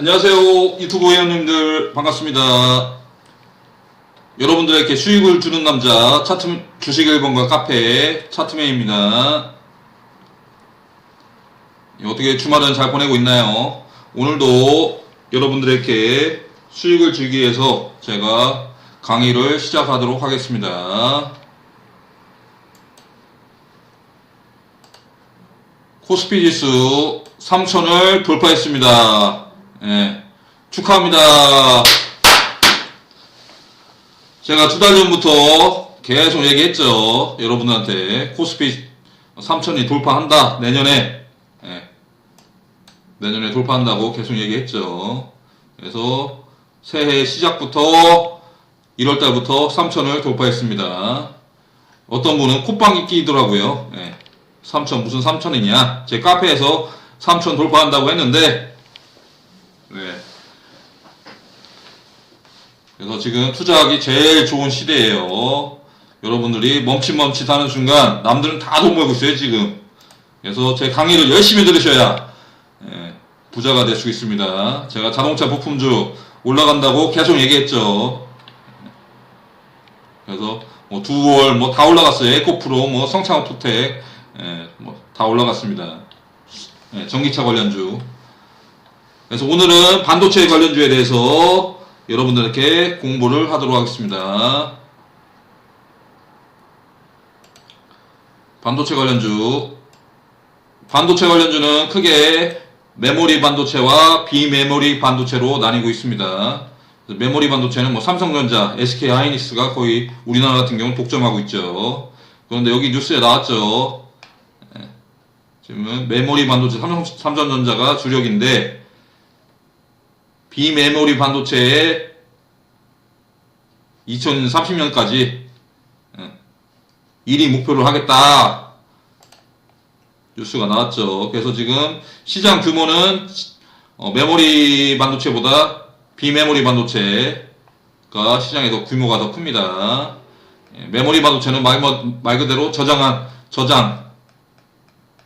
안녕하세요 유튜브 회원님들. 반갑습니다. 여러분들에게 수익을 주는 남자 차트 주식 일본과 카페 차트맨입니다. 어떻게 주말은 잘 보내고 있나요? 오늘도 여러분들에게 수익을 주기 위해서 제가 강의를 시작하도록 하겠습니다. 코스피 지수 3000을 돌파했습니다. 예, 축하합니다. 제가 두 달 전부터 계속 얘기했죠. 여러분들한테 코스피 3000이 돌파한다. 내년에. 예, 내년에 돌파한다고 계속 얘기했죠. 그래서 새해 시작부터 1월달부터 3000을 돌파했습니다. 어떤 분은 콧방귀 끼더라고요. 예. 3천 무슨 3천이냐? 제 카페에서 3천 돌파한다고 했는데, 네. 그래서 지금 투자하기 제일 좋은 시대예요. 여러분들이 멈칫멈칫하는 순간 남들은 다 돈 벌고 있어요 지금. 그래서 제 강의를 열심히 들으셔야 예, 부자가 될 수 있습니다. 제가 자동차 부품주 올라간다고 계속 얘기했죠. 그래서 뭐 두월 뭐 다 올라갔어요. 에코프로 뭐 성창호토텍 예, 뭐다 올라갔습니다. 예, 전기차 관련주. 그래서 오늘은 반도체 관련주에 대해서 여러분들께 공부를 하도록 하겠습니다. 반도체 관련주. 반도체 관련주는 크게 메모리 반도체와 비메모리 반도체로 나뉘고 있습니다. 메모리 반도체는 뭐 삼성전자, SK 하이닉스가 거의 우리나라 같은 경우는 독점하고 있죠. 그런데 여기 뉴스에 나왔죠. 예. 지금은 메모리 반도체 삼성, 삼성전자가 주력인데 비메모리 반도체에 2030년까지 1위 목표를 하겠다 뉴스가 나왔죠. 그래서 지금 시장 규모는 어, 메모리 반도체보다 비메모리 반도체가 시장에 더 규모가 더 큽니다. 예, 메모리 반도체는 말, 뭐- 말 그대로 저장한 저장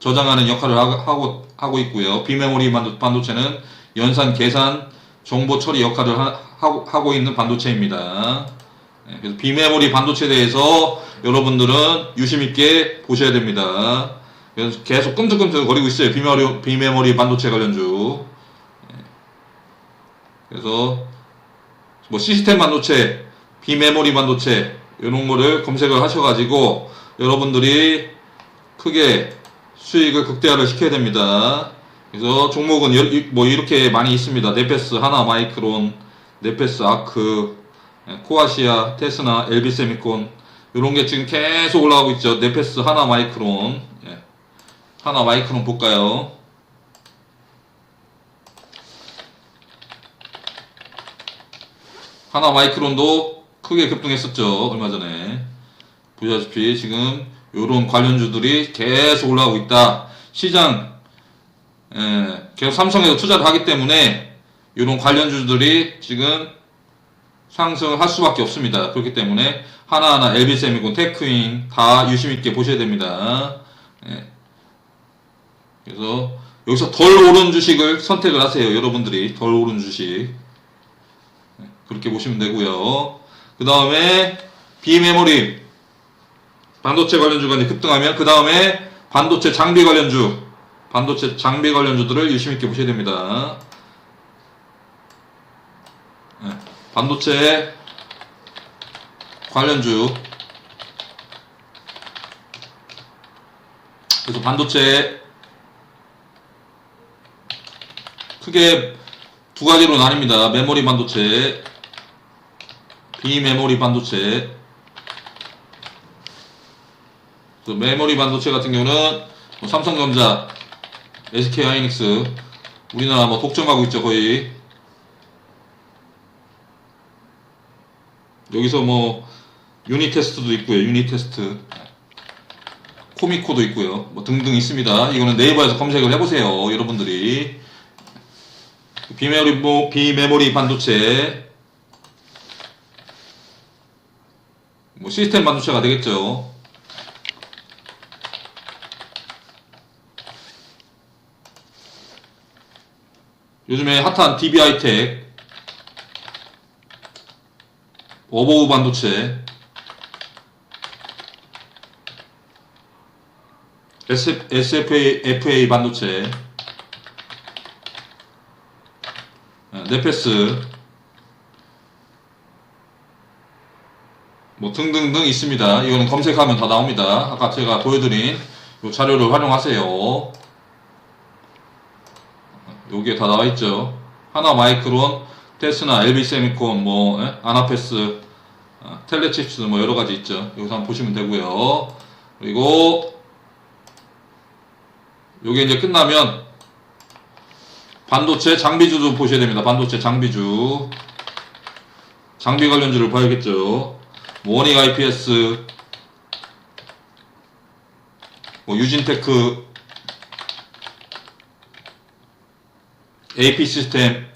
저장하는 역할을 하- 하고 하고 있고요. 비메모리 반도, 반도체는 연산 계산 정보 처리 역할을 하, 하고, 하고 있는 반도체입니다. 예, 그래서 비메모리 반도체에 대해서 여러분들은 유심 있게 보셔야 됩니다. 그래서 계속 끔득끔득 거리고 있어요. 비메모리, 비메모리 반도체 관련주. 예. 그래서 뭐 시스템 반도체, 비메모리 반도체 이런 거를 검색을 하셔가지고 여러분들이 크게 수익을 극대화를 시켜야 됩니다. 그래서 종목은 여- 이- 뭐 이렇게 많이 있습니다. 네페스, 하나 마이크론, 네페스, 아크, 예, 코아시아, 테스나, 엘비세미콘 이런 게 지금 계속 올라가고 있죠. 네페스, 하나 마이크론, 예. 하나 마이크론 볼까요? 하나 마이크론도 크게 급등했었죠. 얼마 전에. 보시다시피 지금 이런 관련주들이 계속 올라가고 있다. 시장 예, 계속 삼성에서 투자를 하기 때문에 이런 관련주들이 지금 상승을 할 수밖에 없습니다. 그렇기 때문에 하나하나 엘비세미콘, 테크인 다 유심 있게 보셔야 됩니다. 예. 그래서 여기서 덜 오른 주식을 선택을 하세요. 여러분들이 덜 오른 주식 예, 그렇게 보시면 되고요. 그 다음에 비메모리 반도체 관련주가 급등하면 그 다음에 반도체 장비 관련주 반도체 장비 관련주들을 유심 있게 보셔야 됩니다. 예, 반도체 관련주 그래서 반도체 크게 두 가지로 나뉩니다. 메모리 반도체, 비메모리 반도체. 그 메모리 반도체 같은 경우는 뭐 삼성전자, SK 하이닉스 우리나라 뭐 독점하고 있죠 거의. 여기서 뭐 유닛 테스트도 있고요. 유닛 테스트. 코미코도 있고요. 뭐 등등 있습니다. 이거는 네이버에서 검색을 해보세요. 여러분들이. 비메모리, 뭐, 비메모리 반도체. 뭐 시스템 반도체가 되겠죠. 요즘에 핫한 DBI텍, 어버우 반도체, SF, SFA FA 반도체, 어, 네페스, 뭐 등등등 있습니다. 이거는 검색하면 다 나옵니다. 아까 제가 보여드린 이 자료를 활용하세요. 여기에 다 나와 있죠. 하나 마이크론, 테스나, LB 세미콘, 뭐 예? 아나페스, 어, 텔레칩스 뭐 여러 가지 있죠. 여기서 한번 보시면 되고요. 그리고 요게 이제 끝나면 반도체 장비주도 보셔야 됩니다. 반도체 장비주. 장비 관련주를 봐야겠죠. 뭐 원익 IPS, 뭐 유진테크, AP 시스템,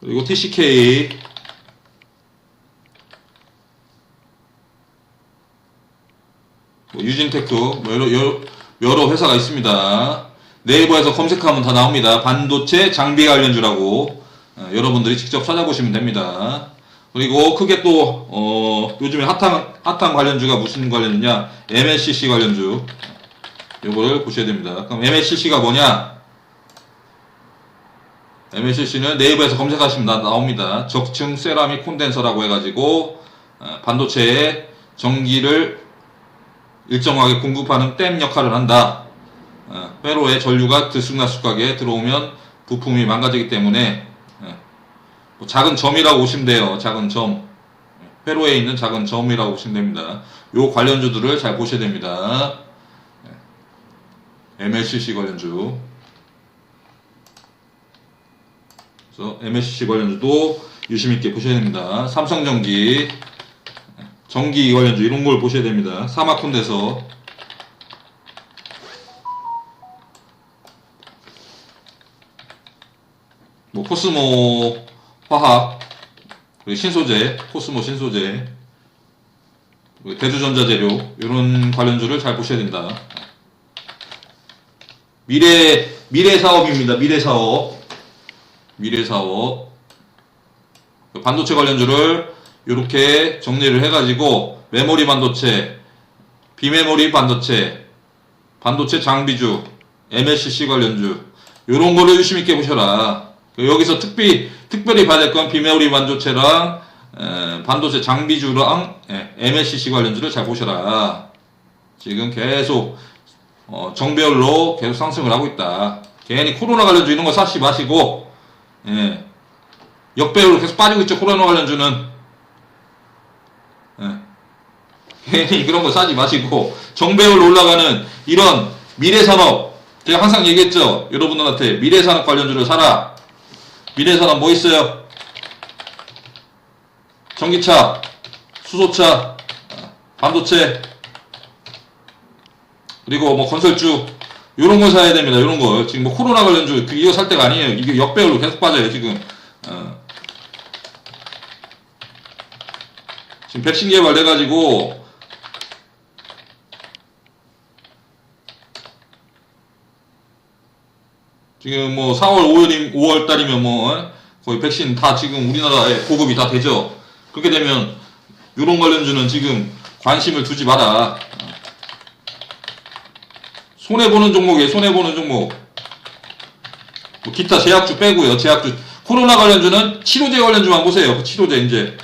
그리고 TCK, 뭐 유진테크, 뭐 여러, 여러, 여러 회사가 있습니다. 네이버에서 검색하면 다 나옵니다. 반도체 장비 관련주라고 어, 여러분들이 직접 찾아보시면 됩니다. 그리고 크게 또 어, 요즘에 핫한 핫한 관련주가 무슨 관련주냐? MLCC 관련주. 요거를 보셔야 됩니다. 그럼 MLCC가 뭐냐? MLCC는 네이버에서 검색하시면 나, 나옵니다. 적층 세라믹 콘덴서라고 해가지고 어, 반도체에 전기를 일정하게 공급하는 댐 역할을 한다. 어, 회로에 전류가 들쑥날쑥하게 들어오면 부품이 망가지기 때문에 어, 뭐 작은 점이라고 보시면 돼요. 작은 점. 회로에 있는 작은 점이라고 보시면 됩니다. 요 관련주들을 잘 보셔야 됩니다. MLCC 관련주. 그래서 MLCC 관련주도 유심 있게 보셔야 됩니다. 삼성전기, 전기 관련주 이런 걸 보셔야 됩니다. 사마콘에서 뭐 코스모 화학 그리고 신소재, 코스모 신소재 대주전자재료 이런 관련주를 잘 보셔야 된다. 미래 미래 사업입니다. 미래 사업 미래 사업 반도체 관련주를 이렇게 정리를 해 가지고 메모리 반도체, 비메모리 반도체, 반도체 장비주, MLCC 관련주 이런 거를 유심 있게 보셔라. 여기서 특히 특별히 될건 비메모리 반도체랑 에, 반도체 장비주랑 예, MLCC 관련주를 잘 보셔라. 지금 계속 어, 정별로 계속 상승을 하고 있다. 괜히 코로나 관련주 이런 거 사시 마시고 예, 역배우로 계속 빠지고 있죠. 코로나 관련주는 예. 괜히 그런 거 사지 마시고 정배율로 올라가는 이런 미래산업 제가 항상 얘기했죠. 여러분들한테 미래산업 관련주를 사라. 미래산업 뭐 있어요? 전기차, 수소차, 반도체, 그리고 뭐 건설주 이런 거 사야 됩니다. 이런 거 지금 뭐 코로나 관련주 그 이거 살 때가 아니에요. 이게 역배율로 계속 빠져요 지금. 어. 지금 백신 개발돼 가지고 지금 뭐 4월 5일 5월 달이면 뭐 어? 거의 백신 다 지금 우리나라에 보급이 다 되죠. 그렇게 되면 이런 관련주는 지금 관심을 두지 마라. 손해 보는 종목이에요. 손해 보는 종목. 뭐 기타 제약주 빼고요. 제약주 코로나 관련주는 치료제 관련주만 보세요. 그 치료제 이제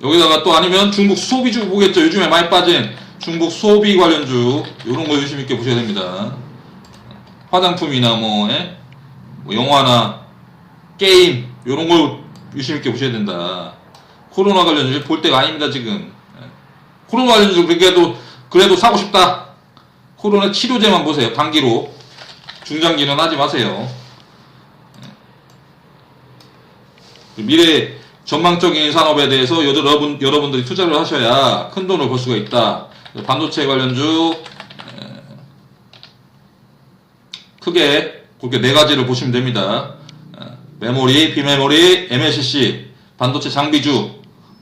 여기다가 또 아니면 중국 소비주 보겠죠. 요즘에 많이 빠진 중국 소비 관련주 이런 거 유심 있게 보셔야 됩니다. 화장품이나 뭐, 예? 뭐 영화나 게임 이런 걸 유심 있게 보셔야 된다. 코로나 관련주 볼 때가 아닙니다 지금. 예. 코로나 관련주 그래도 그래도 사고 싶다. 코로나 치료제만 보세요. 단기로 중장기는 하지 마세요. 예. 미래 전망적인 산업에 대해서 여러분, 여러분들이 투자를 하셔야 큰 돈을 벌 수가 있다. 반도체 관련주, 에, 크게 그렇게 네 가지를 보시면 됩니다. 에, 메모리, 비메모리, MLCC, 반도체 장비주,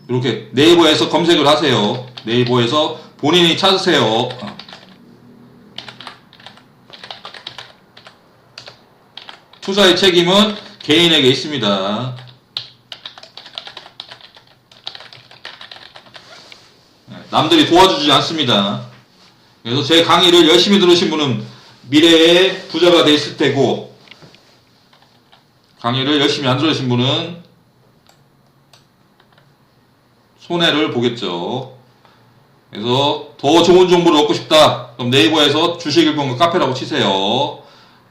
이렇게 네이버에서 검색을 하세요. 네이버에서 본인이 찾으세요. 어. 투자의 책임은 개인에게 있습니다. 네, 남들이 도와주지 않습니다. 그래서 제 강의를 열심히 들으신 분은 미래에 부자가 돼 있을 테고 강의를 열심히 안 들으신 분은 손해를 보겠죠. 그래서 더 좋은 정보를 얻고 싶다. 그럼 네이버에서 주식일본과 카페라고 치세요.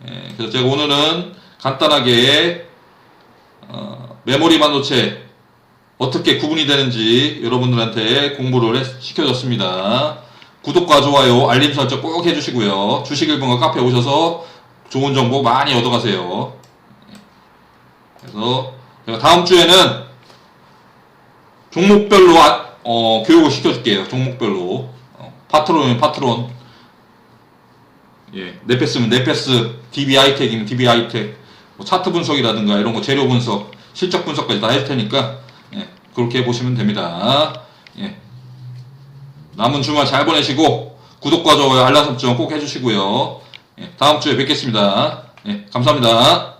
예, 그래서 제가 오늘은 간단하게 어, 메모리 반도체 어떻게 구분이 되는지 여러분들한테 공부를 해- 시켜줬습니다. 구독과 좋아요, 알림 설정 꼭 해주시고요. 주식일본과 카페 오셔서 좋은 정보 많이 얻어가세요. 그래서 제가 다음 주에는 종목별로 아- 어, 교육을 시켜줄게요. 종목별로 어, 파트론이면 파트론, 예, 네페스면 네페스, DB 아이텍이면 DB 아이텍, 뭐 차트 분석이라든가 이런 거 재료 분석, 실적 분석까지 다 할 테니까 예, 그렇게 보시면 됩니다. 예. 남은 주말 잘 보내시고 구독과 좋아요, 알람 설정 꼭 해주시고요. 예, 다음 주에 뵙겠습니다. 예, 감사합니다.